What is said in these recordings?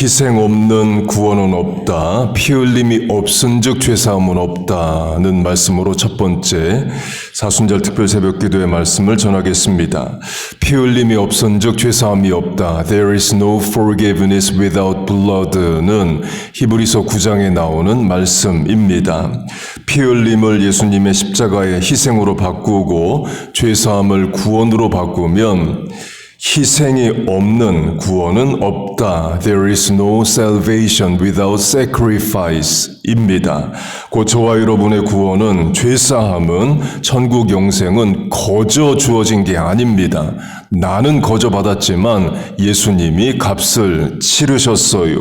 희생 없는 구원은 없다. 피 흘림이 없은즉 죄사함은 없다는 말씀으로 첫 번째 사순절 특별 새벽 기도의 말씀을 전하겠습니다. 피 흘림이 없은즉 죄사함이 없다. There is no forgiveness without blood는 히브리서 9장에 나오는 말씀입니다. 피 흘림을 예수님의 십자가의 희생으로 바꾸고 죄사함을 구원으로 바꾸면 희생이 없는 구원은 없다. There is no salvation without sacrifice. 입니다. 곧 저와 여러분의 구원은 죄사함은 천국 영생은 거저 주어진 게 아닙니다. 나는 거저 받았지만 예수님이 값을 치르셨어요.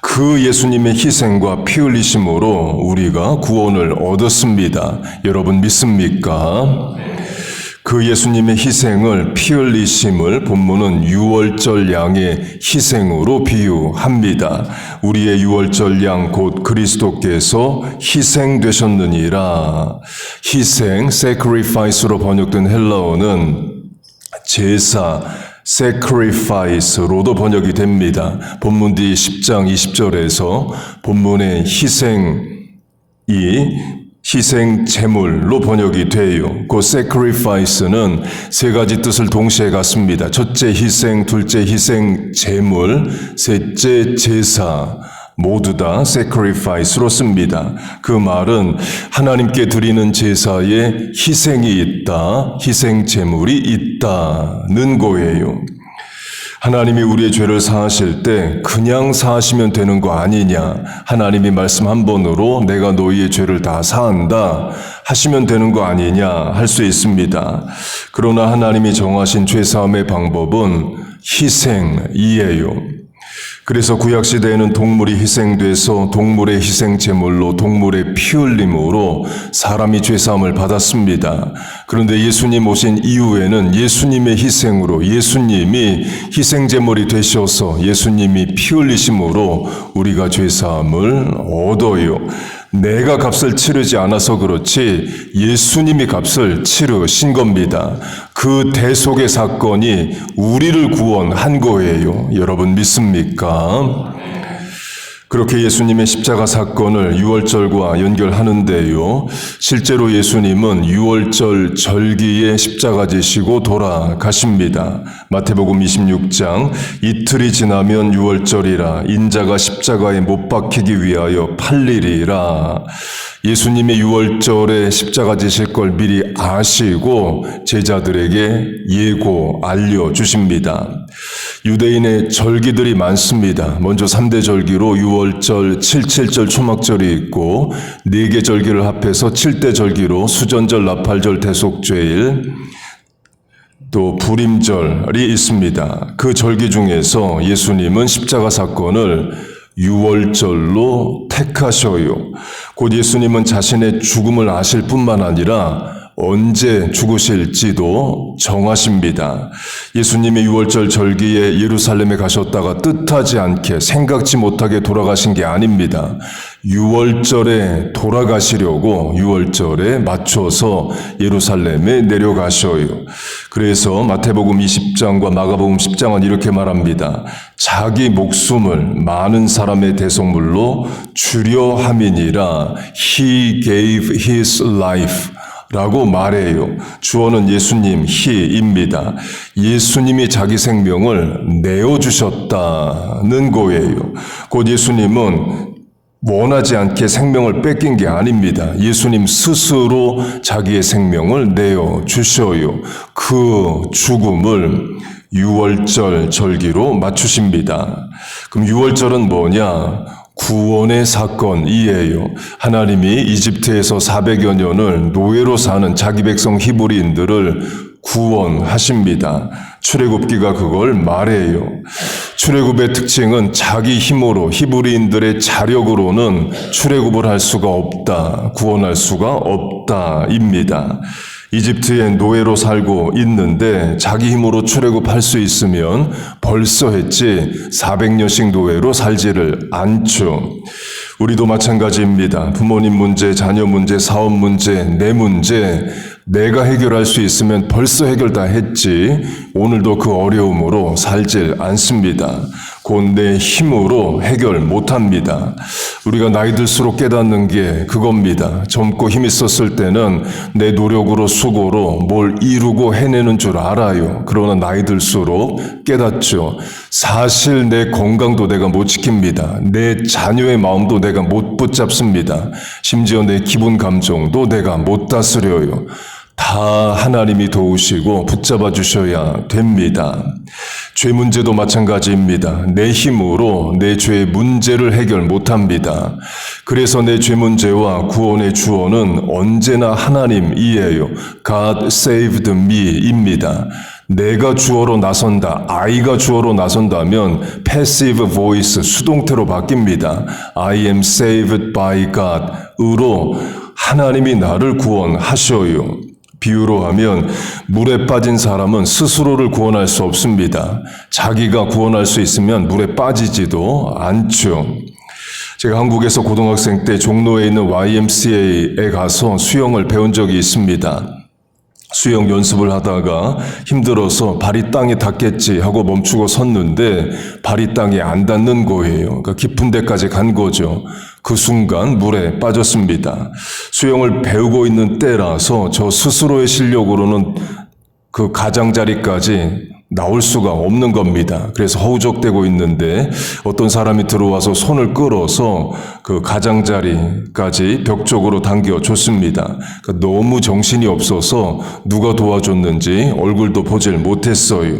그 예수님의 희생과 피 흘리심으로 우리가 구원을 얻었습니다. 여러분 믿습니까? 그 예수님의 희생을 피 흘리심을 본문은 유월절 양의 희생으로 비유합니다. 우리의 유월절 양 곧 그리스도께서 희생되셨느니라. 희생, sacrifice로 번역된 헬라어는 제사, sacrifice로도 번역이 됩니다. 본문 뒤 10장 20절에서 본문의 희생 이 희생 제물로 번역이 돼요. 그 sacrifice는 세 가지 뜻을 동시에 갖습니다. 첫째 희생, 둘째 희생 제물, 셋째 제사. 모두 다 sacrifice로 씁니다. 그 말은 하나님께 드리는 제사에 희생이 있다, 희생 제물이 있다는 거예요. 하나님이 우리의 죄를 사하실 때 그냥 사하시면 되는 거 아니냐. 하나님이 말씀 한 번으로 내가 너희의 죄를 다 사한다 하시면 되는 거 아니냐 할 수 있습니다. 그러나 하나님이 정하신 죄 사함의 방법은 희생이에요. 그래서 구약 시대에는 동물이 희생돼서 동물의 희생 제물로 동물의 피 흘림으로 사람이 죄 사함을 받았습니다. 그런데 예수님 오신 이후에는 예수님의 희생으로 예수님이 희생 제물이 되셔서 예수님이 피 흘리심으로 우리가 죄 사함을 얻어요. 내가 값을 치르지 않아서 그렇지 예수님이 값을 치르신 겁니다. 그 대속의 사건이 우리를 구원한 거예요. 여러분 믿습니까? 그렇게 예수님의 십자가 사건을 유월절과 연결하는데요. 실제로 예수님은 유월절 절기에 십자가 지시고 돌아가십니다. 마태복음 26장 이틀이 지나면 유월절이라 인자가 십자가에 못 박히기 위하여 팔리리라. 예수님의 유월절에 십자가 지실 걸 미리 아시고 제자들에게 예고 알려 주십니다. 유대인의 절기들이 많습니다. 먼저 3대 절기로 유월절, 칠칠절, 초막절이 있고 4개 절기를 합해서 7대 절기로 수전절, 나팔절, 대속죄일, 또 불임절이 있습니다. 그 절기 중에서 예수님은 십자가 사건을 유월절로 택하셔요. 곧 예수님은 자신의 죽음을 아실 뿐만 아니라 언제 죽으실지도 정하십니다. 예수님이 유월절 절기에 예루살렘에 가셨다가 뜻하지 않게 생각지 못하게 돌아가신 게 아닙니다. 유월절에 돌아가시려고 유월절에 맞춰서 예루살렘에 내려가셔요. 그래서 마태복음 20장과 마가복음 10장은 이렇게 말합니다. 자기 목숨을 많은 사람의 대속물로 주려 함이니라 he gave his life 라고 말해요. 주어는 예수님, 희입니다. 예수님이 자기 생명을 내어주셨다는 거예요. 곧 예수님은 원하지 않게 생명을 뺏긴 게 아닙니다. 예수님 스스로 자기의 생명을 내어주셔요. 그 죽음을 유월절 절기로 맞추십니다. 그럼 유월절은 뭐냐? 구원의 사건이에요. 하나님이 이집트에서 400여 년을 노예로 사는 자기 백성 히브리인들을 구원하십니다. 출애굽기가 그걸 말해요. 출애굽의 특징은 자기 힘으로 히브리인들의 자력으로는 출애굽을 할 수가 없다. 구원할 수가 없다입니다. 이집트에 노예로 살고 있는데 자기 힘으로 출애굽할 수 있으면 벌써 했지 400년씩 노예로 살지를 않죠. 우리도 마찬가지입니다. 부모님 문제, 자녀 문제, 사업 문제, 내 문제 내가 해결할 수 있으면 벌써 해결 다 했지 오늘도 그 어려움으로 살질 않습니다. 곧내 힘으로 해결 못합니다. 우리가 나이 들수록 깨닫는 게 그겁니다. 젊고 힘 있었을 때는 내 노력으로 수고로 뭘 이루고 해내는 줄 알아요. 그러나 나이 들수록 깨닫죠. 사실 내 건강도 내가 못 지킵니다. 내 자녀의 마음도 내가 못 붙잡습니다. 심지어 내 기분 감정도 내가 못 다스려요. 다 하나님이 도우시고 붙잡아 주셔야 됩니다. 죄 문제도 마찬가지입니다. 내 힘으로 내 죄의 문제를 해결 못 합니다. 그래서 내 죄 문제와 구원의 주어는 언제나 하나님이에요. God saved me입니다. 내가 주어로 나선다, 아이가 주어로 나선다면 passive voice 수동태로 바뀝니다. I am saved by God으로 하나님이 나를 구원하셔요. 비유로 하면 물에 빠진 사람은 스스로를 구원할 수 없습니다. 자기가 구원할 수 있으면 물에 빠지지도 않죠. 제가 한국에서 고등학생 때 종로에 있는 YMCA에 가서 수영을 배운 적이 있습니다. 수영 연습을 하다가 힘들어서 발이 땅에 닿겠지 하고 멈추고 섰는데 발이 땅에 안 닿는 거예요. 그러니까 깊은 데까지 간 거죠. 그 순간 물에 빠졌습니다. 수영을 배우고 있는 때라서 저 스스로의 실력으로는 그 가장자리까지 나올 수가 없는 겁니다. 그래서 허우적대고 있는데 어떤 사람이 들어와서 손을 끌어서 그 가장자리까지 벽 쪽으로 당겨 줬습니다. 그러니까 너무 정신이 없어서 누가 도와줬는지 얼굴도 보질 못했어요.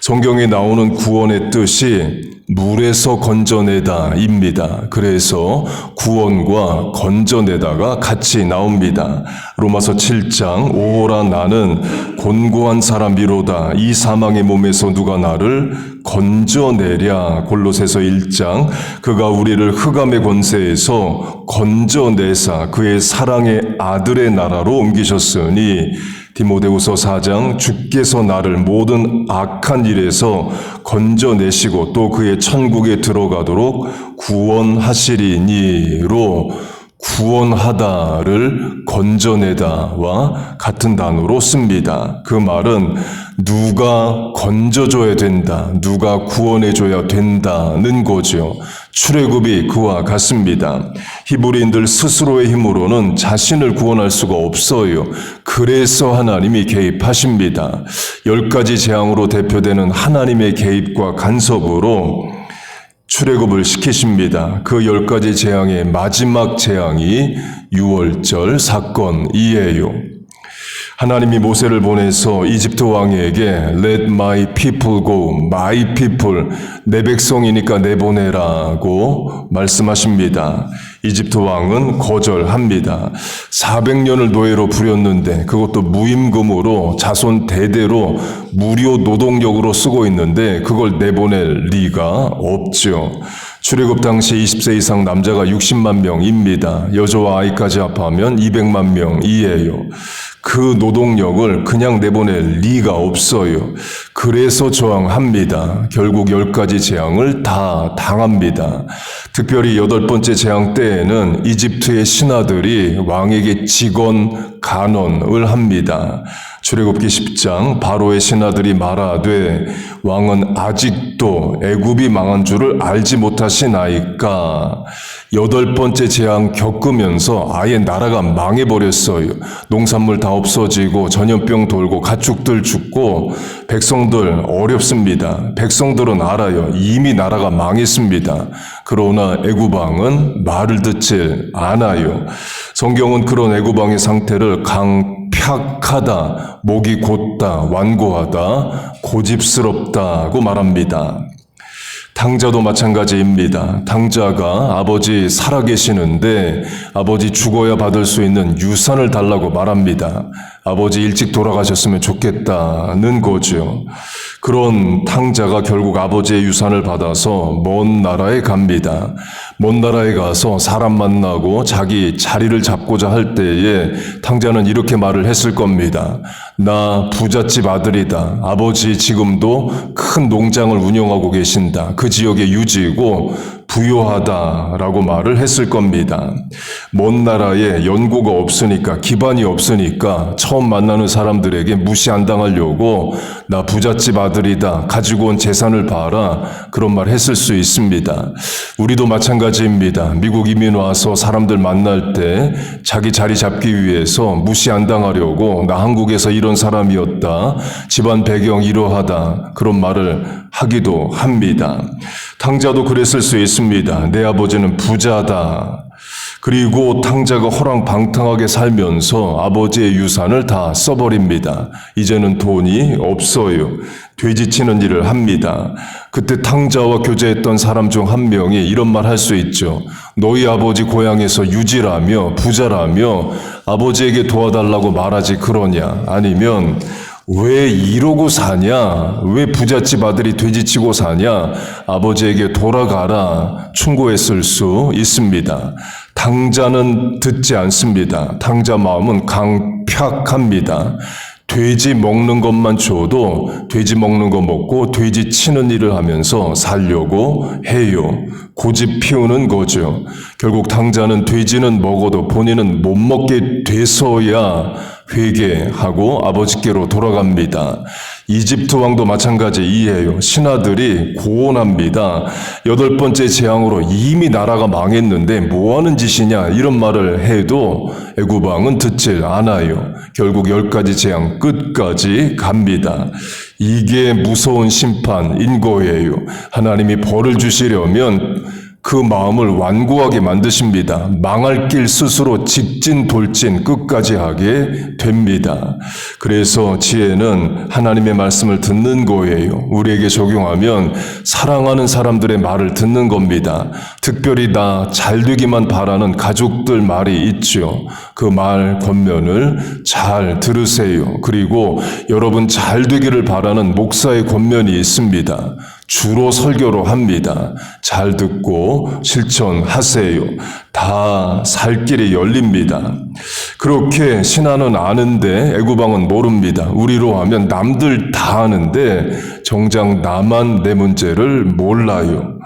성경에 나오는 구원의 뜻이 물에서 건져내다입니다. 그래서 구원과 건져내다가 같이 나옵니다. 로마서 7장 오호라 나는 곤고한 사람이로다 이 사망의 몸에서 누가 나를 건져내랴 골로새서 1장 그가 우리를 흑암의 권세에서 건져내사 그의 사랑의 아들의 나라로 옮기셨으니 디모데후서 4장 주께서 나를 모든 악한 일에서 건져내시고 또 그의 천국에 들어가도록 구원하시리니로 구원하다를 건져내다와 같은 단어로 씁니다. 그 말은 누가 건져줘야 된다, 누가 구원해줘야 된다는 거죠. 출애굽이 그와 같습니다. 히브리인들 스스로의 힘으로는 자신을 구원할 수가 없어요. 그래서 하나님이 개입하십니다. 열 가지 재앙으로 대표되는 하나님의 개입과 간섭으로 출애굽을 시키십니다. 그 열 가지 재앙의 마지막 재앙이 유월절 사건이에요. 하나님이 모세를 보내서 이집트 왕에게 Let my people go, my people, 내 백성이니까 내보내라고 말씀하십니다. 이집트 왕은 거절합니다. 400년을 노예로 부렸는데 그것도 무임금으로 자손 대대로 무료 노동력으로 쓰고 있는데 그걸 내보낼 리가 없죠. 출애굽 당시 20세 이상 남자가 60만 명입니다. 여자와 아이까지 합하면 200만 명이에요. 그 노동력을 그냥 내보낼 리가 없어요. 그래서 저항합니다. 결국 열 가지 재앙을 다 당합니다. 특별히 여덟 번째 재앙 때에는 이집트의 신하들이 왕에게 직언 간언을 합니다. 출애굽기 10장 바로의 신하들이 말하되 왕은 아직도 애굽이 망한 줄을 알지 못하시나이까 여덟 번째 재앙 겪으면서 아예 나라가 망해 버렸어요. 농산물 다 없어지고 전염병 돌고 가축들 죽고 백성들 어렵습니다. 백성들은 알아요. 이미 나라가 망했습니다. 그러나 애굽 왕은 말을 듣질 않아요. 성경은 그런 애굽 왕의 상태를 강 팍하다, 목이 곧다, 완고하다, 고집스럽다고 말합니다. 당자도 마찬가지입니다. 당자가 아버지 살아계시는데 아버지 죽어야 받을 수 있는 유산을 달라고 말합니다. 아버지 일찍 돌아가셨으면 좋겠다는 거죠. 그런 탕자가 결국 아버지의 유산을 받아서 먼 나라에 갑니다. 먼 나라에 가서 사람 만나고 자기 자리를 잡고자 할 때에 탕자는 이렇게 말을 했을 겁니다. 나 부잣집 아들이다. 아버지 지금도 큰 농장을 운영하고 계신다. 그 지역의 유지이고 부요하다라고 말을 했을 겁니다. 먼 나라에 연고가 없으니까 기반이 없으니까 처음 만나는 사람들에게 무시 안 당하려고 나 부잣집 아들이다 가지고 온 재산을 봐라 그런 말 했을 수 있습니다. 우리도 마찬가지입니다. 미국 이민 와서 사람들 만날 때 자기 자리 잡기 위해서 무시 안 당하려고 나 한국에서 이런 사람이었다 집안 배경 이러하다 그런 말을 하기도 합니다. 탕자도 그랬을 수 있습니다. 내 아버지는 부자다. 그리고 탕자가 허랑방탕하게 살면서 아버지의 유산을 다 써버립니다. 이제는 돈이 없어요. 돼지치는 일을 합니다. 그때 탕자와 교제했던 사람 중 한 명이 이런 말 할 수 있죠. 너희 아버지 고향에서 유지라며 부자라며 아버지에게 도와달라고 말하지 그러냐. 아니면 왜 이러고 사냐? 왜 부잣집 아들이 돼지치고 사냐? 아버지에게 돌아가라 충고했을 수 있습니다. 당자는 듣지 않습니다. 당자 마음은 강팍합니다. 돼지 먹는 것만 줘도 돼지 먹는 거 먹고 돼지 치는 일을 하면서 살려고 해요. 고집 피우는 거죠. 결국 당자는 돼지는 먹어도 본인은 못 먹게 돼서야 회개하고 아버지께로 돌아갑니다. 이집트 왕도 마찬가지 이해요. 신하들이 고온합니다. 여덟 번째 재앙으로 이미 나라가 망했는데 뭐 하는 짓이냐 이런 말을 해도 애굽 왕은 듣질 않아요. 결국 열 가지 재앙 끝까지 갑니다. 이게 무서운 심판인 거예요. 하나님이 벌을 주시려면 그 마음을 완고하게 만드십니다. 망할 길 스스로 직진 돌진 끝까지 하게 됩니다. 그래서 지혜는 하나님의 말씀을 듣는 거예요. 우리에게 적용하면 사랑하는 사람들의 말을 듣는 겁니다. 특별히 나잘 되기만 바라는 가족들 말이 있죠. 그 말 권면을 잘 들으세요. 그리고 여러분 잘 되기를 바라는 목사의 권면이 있습니다. 주로 설교로 합니다. 잘 듣고 실천하세요. 다 살 길이 열립니다. 그렇게 신하는 아는데 애구방은 모릅니다. 우리로 하면 남들 다 아는데 정작 나만 내 문제를 몰라요.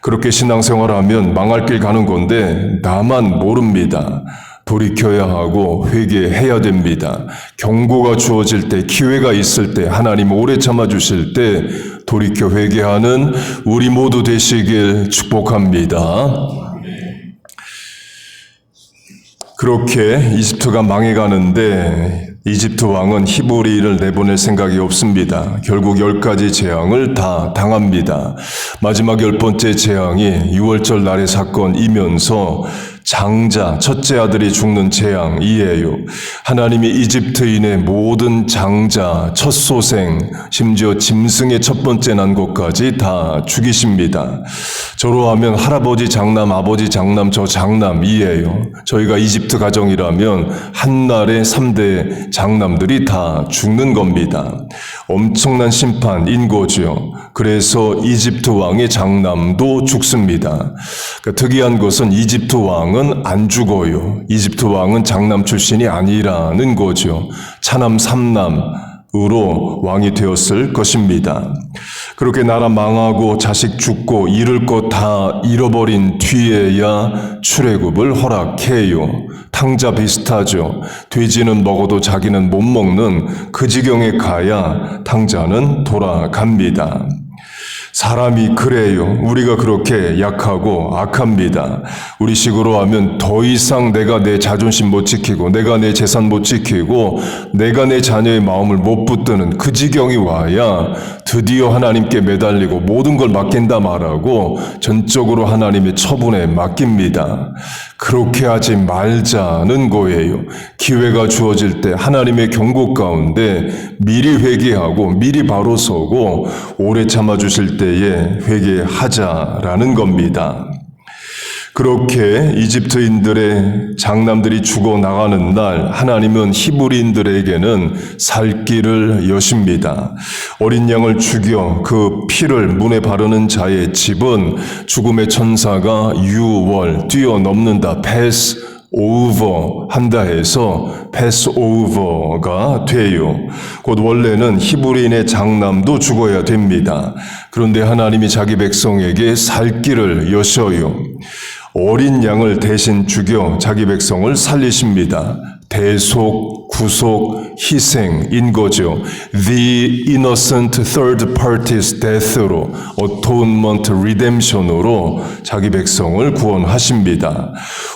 그렇게 신앙생활하면 망할 길 가는 건데 나만 모릅니다. 돌이켜야 하고 회개해야 됩니다. 경고가 주어질 때, 기회가 있을 때, 하나님 오래 참아 주실 때 돌이켜 회개하는 우리 모두 되시길 축복합니다. 그렇게 이집트가 망해가는데 이집트 왕은 히브리를 내보낼 생각이 없습니다. 결국 열 가지 재앙을 다 당합니다. 마지막 열 번째 재앙이 6월절 날의 사건이면서 장자, 첫째 아들이 죽는 재앙이에요. 하나님이 이집트인의 모든 장자, 첫 소생, 심지어 짐승의 첫 번째 난 것까지 다 죽이십니다. 저로 하면 할아버지 장남, 아버지 장남, 저 장남이에요. 저희가 이집트 가정이라면 한날에 3대 장남들이 다 죽는 겁니다. 엄청난 심판인 거죠. 그래서 이집트 왕의 장남도 죽습니다. 그러니까 특이한 것은 이집트 왕은 안 죽어요. 이집트 왕은 장남 출신이 아니라는 거죠. 차남 삼남으로 왕이 되었을 것입니다. 그렇게 나라 망하고 자식 죽고 잃을 것 다 잃어버린 뒤에야 출애굽을 허락해요. 탕자 비슷하죠. 돼지는 먹어도 자기는 못 먹는 그 지경에 가야 탕자는 돌아갑니다. 사람이 그래요. 우리가 그렇게 약하고 악합니다. 우리 식으로 하면 더 이상 내가 내 자존심 못 지키고, 내가 내 재산 못 지키고, 내가 내 자녀의 마음을 못 붙드는 그 지경이 와야 드디어 하나님께 매달리고 모든 걸 맡긴다 말하고 전적으로 하나님의 처분에 맡깁니다. 그렇게 하지 말자는 거예요. 기회가 주어질 때 하나님의 경고 가운데 미리 회개하고 미리 바로 서고 오래 참아 주실 때에 회개하자라는 겁니다. 그렇게 이집트인들의 장남들이 죽어 나가는 날 하나님은 히브리인들에게는 살 길을 여십니다. 어린 양을 죽여 그 피를 문에 바르는 자의 집은 죽음의 천사가 유월 뛰어넘는다 패스 over 한다 해서 pass over가 돼요. 곧 원래는 히브리인의 장남도 죽어야 됩니다. 그런데 하나님이 자기 백성에게 살 길을 여셔요. 어린 양을 대신 죽여 자기 백성을 살리십니다. 대속, 구속, 희생인 거죠. The innocent third party's death로 atonement, redemption으로 자기 백성을 구원하십니다.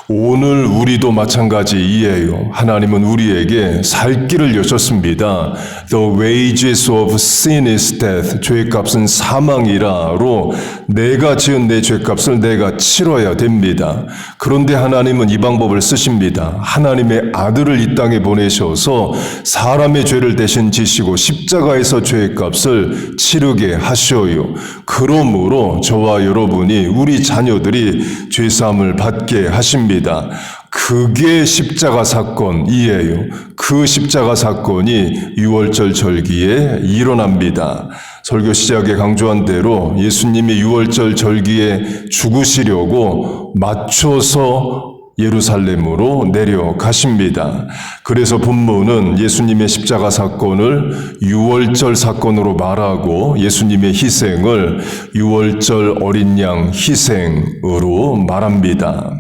오늘 우리도 마찬가지이에요. 하나님은 우리에게 살 길을 여셨습니다. The wages of sin is death. 죄의 값은 사망이라로 내가 지은 내 죄값을 내가 치러야 됩니다. 그런데 하나님은 이 방법을 쓰십니다. 하나님의 아들을 이 땅에 보내 셔서 사람의 죄를 대신 지시고 십자가에서 죄의 값을 치르게 하셔요. 그러므로 저와 여러분이 우리 자녀들이 죄 사함을 받게 하십니다. 그게 십자가 사건이에요. 그 십자가 사건이 6월절 절기에 일어납니다. 설교 시작에 강조한 대로 예수님이 6월절 절기에 죽으시려고 맞춰서 예루살렘으로 내려가십니다. 그래서 본문은 예수님의 십자가 사건을 6월절 사건으로 말하고 예수님의 희생을 6월절 어린 양 희생으로 말합니다.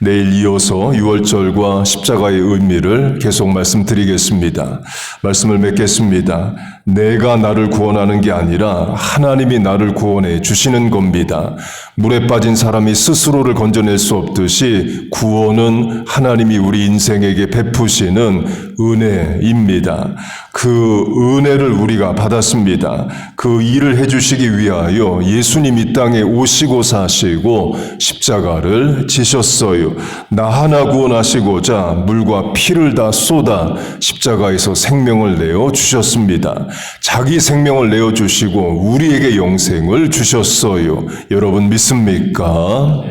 내일 이어서 6월절과 십자가의 의미를 계속 말씀드리겠습니다. 말씀을 맺겠습니다. 내가 나를 구원하는 게 아니라 하나님이 나를 구원해 주시는 겁니다. 물에 빠진 사람이 스스로를 건져낼 수 없듯이 구원은 하나님이 우리 인생에게 베푸시는 은혜입니다. 그 은혜를 우리가 받았습니다. 그 일을 해주시기 위하여 예수님 이 땅에 오시고 사시고 십자가를 지셨어요. 나 하나 구원하시고자 물과 피를 다 쏟아 십자가에서 생명을 내어 주셨습니다. 자기 생명을 내어 주시고 우리에게 영생을 주셨어요. 여러분 믿습니까?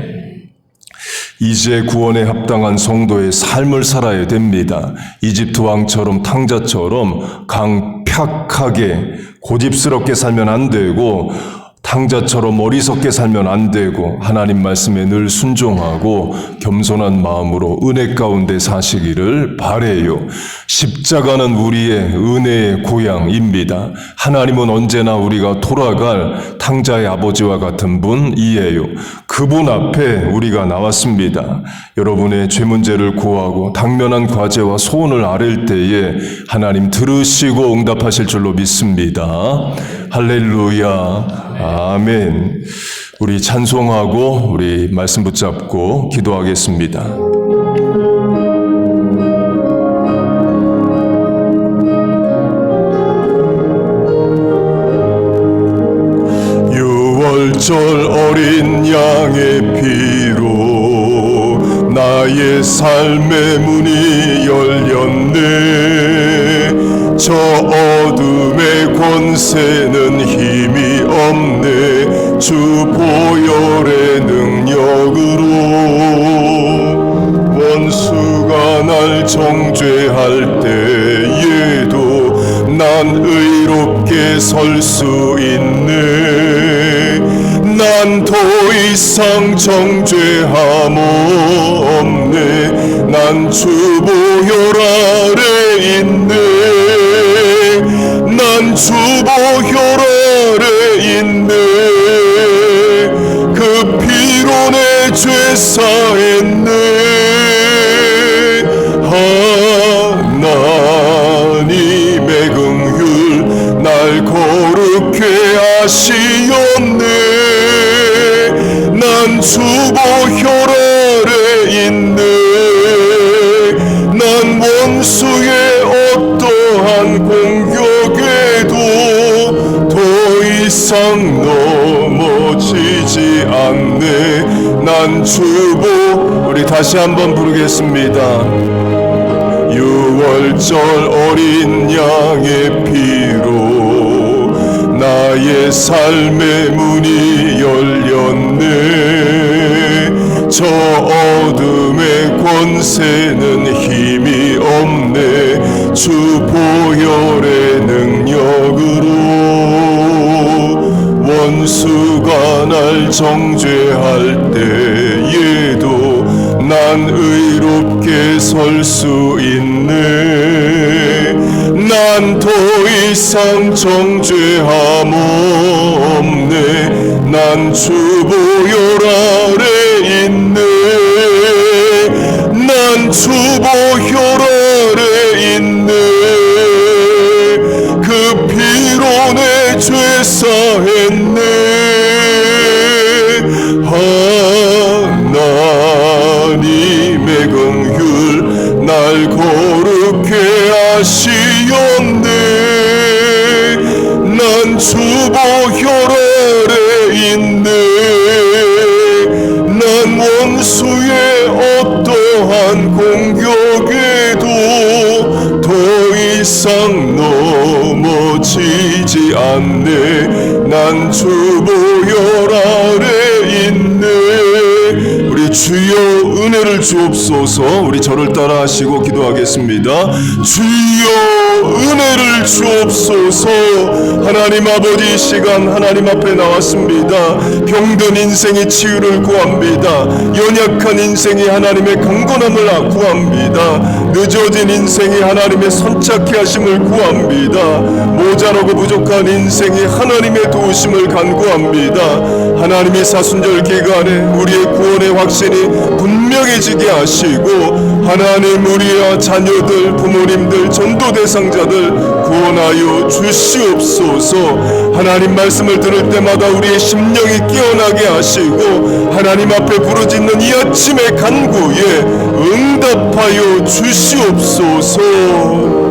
이제 구원에 합당한 성도의 삶을 살아야 됩니다. 이집트 왕처럼 탕자처럼 강팍하게 고집스럽게 살면 안 되고 탕자처럼 어리석게 살면 안 되고 하나님 말씀에 늘 순종하고 겸손한 마음으로 은혜 가운데 사시기를 바래요. 십자가는 우리의 은혜의 고향입니다. 하나님은 언제나 우리가 돌아갈 탕자의 아버지와 같은 분이에요. 그분 앞에 우리가 나왔습니다. 여러분의 죄 문제를 고하고 당면한 과제와 소원을 아랠 때에 하나님 들으시고 응답하실 줄로 믿습니다. 할렐루야. 아멘. 우리 찬송하고 우리 말씀 붙잡고 기도하겠습니다. 유월절 어린 양의 피로 나의 삶의 문이 열렸네 저 어둠의 권세는 힘이 없네. 주 보혈의 능력으로 원수가 날 정죄할 때에도 난 의롭게 설 수 있네. 난 더 이상 정죄함 없네. 난 주 보혈 아래 있네 아래 있네 그 피로 내 죄 사했네. 하나님의 긍휼 날 거룩해 하시었네. 난 주보 이상 넘어지지 않네. 난 주보 우리 다시 한번 부르겠습니다. 유월절 어린 양의 피로 나의 삶의 문이 열렸네. 저 어둠의 권세는 힘이 없네. 주 보혈의 능력으로 원수가 날 정죄할 때에도 난난 의롭게 설 수 있네. 난 더 이상 정죄함 없네. 난 주보혈 아래 있네. 난 주보혈 날 거룩해 하시었네. 난 주보 혈 아래 있네. 난 원수의 어떠한 공격에도 더 이상 넘어지지 않네. 난 주보 혈 아래 있네 우리 주여 은혜를 주옵소서. 우리 저를 따라 하시고 기도하겠습니다. 주여 은혜를 주옵소서. 하나님 아버지 이 시간 하나님 앞에 나왔습니다. 병든 인생의 치유를 구합니다. 연약한 인생이 하나님의 강건함을 구합니다 늦어진 인생이 하나님의 선착케 하심을 구합니다. 모자라고 부족한 인생이 하나님의 도우심을 간구합니다. 하나님의 사순절 기간에 우리의 구원의 확신이 분명해지게 하시고 하나님 우리와 자녀들 부모님들 전도 대상자들 구원하여 주시옵소서 하나님 말씀을 들을 때마다 우리의 심령이 깨어나게 하시고 하나님 앞에 부르짖는 이 아침의 간구에 응답하여 주시옵소서